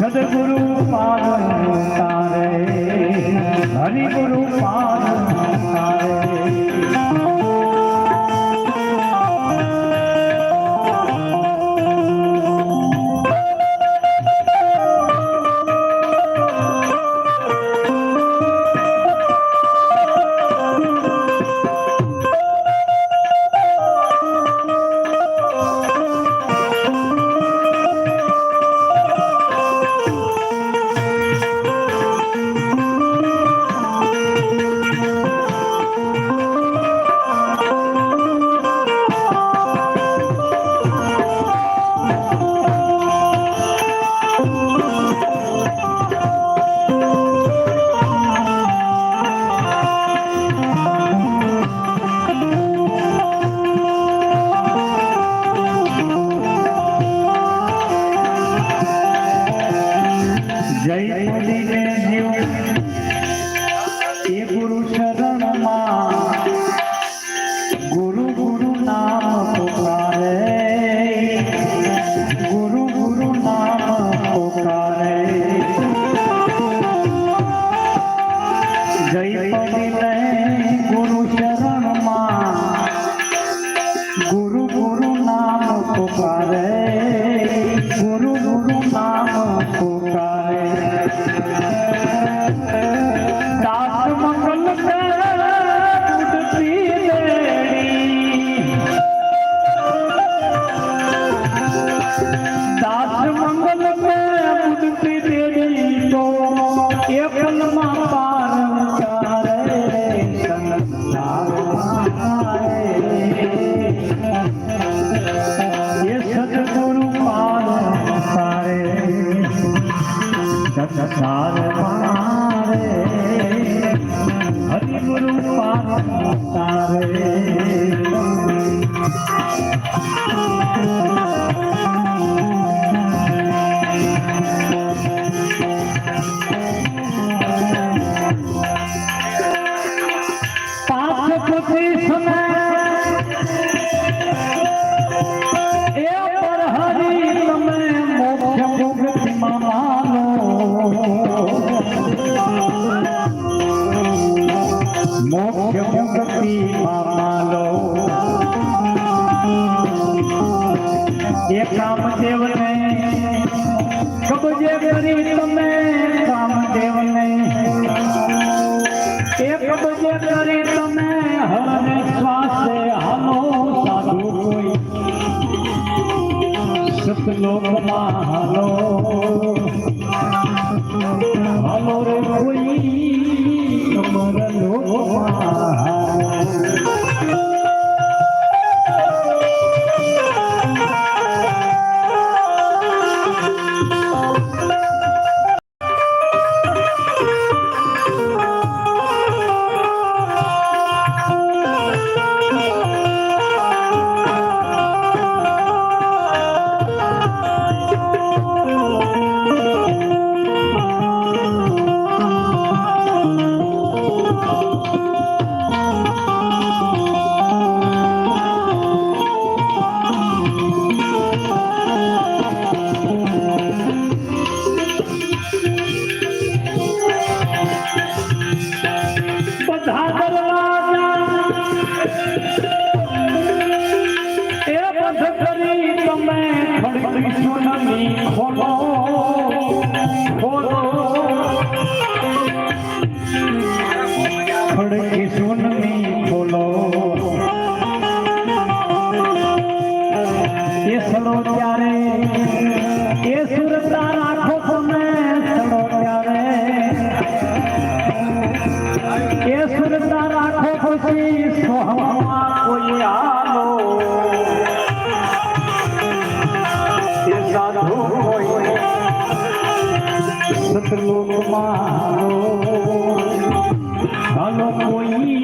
સદગુરુ પાવન તારે હરિગુરુ પાવન તારે સપનો માલો અમર કોઈ અમર નો સતલોક મારો હાલો કોઈ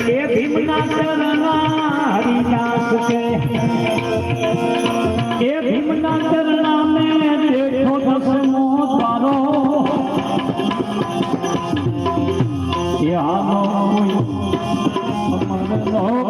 એ ભીમના ચરણા હરિદાસ કે એ ભીમના ચરણા મે દેખો દસમો તારો એ આનો કોઈ અમરનો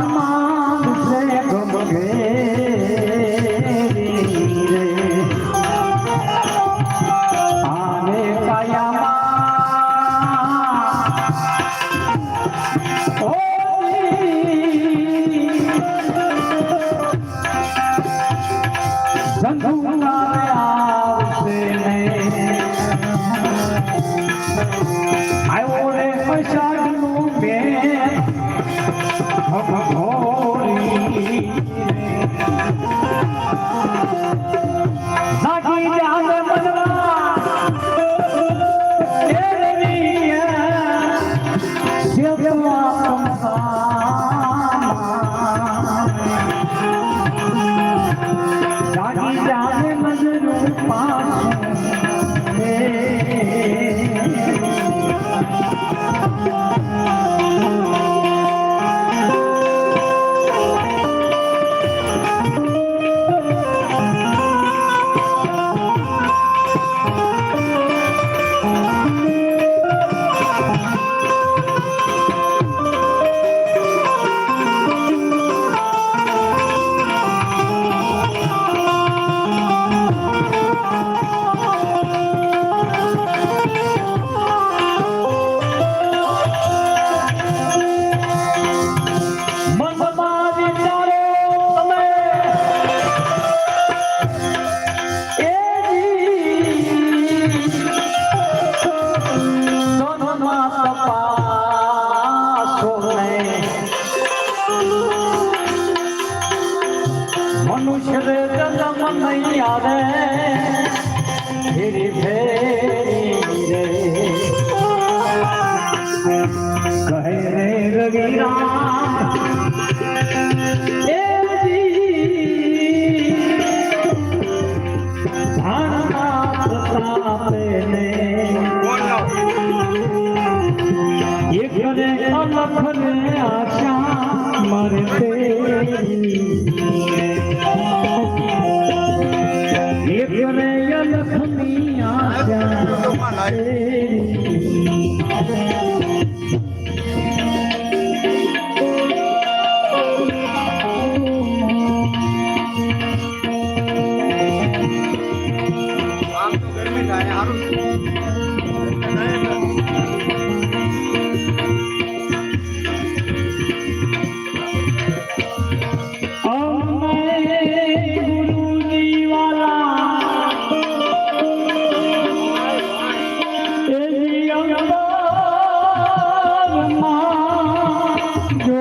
ઘમાસાન માંગશે 啊一千 મનુષ્ય રે જન્મ નહીં આવે ફેરી ફેરી રે. કહે રે રવિરા આશા તેરી no.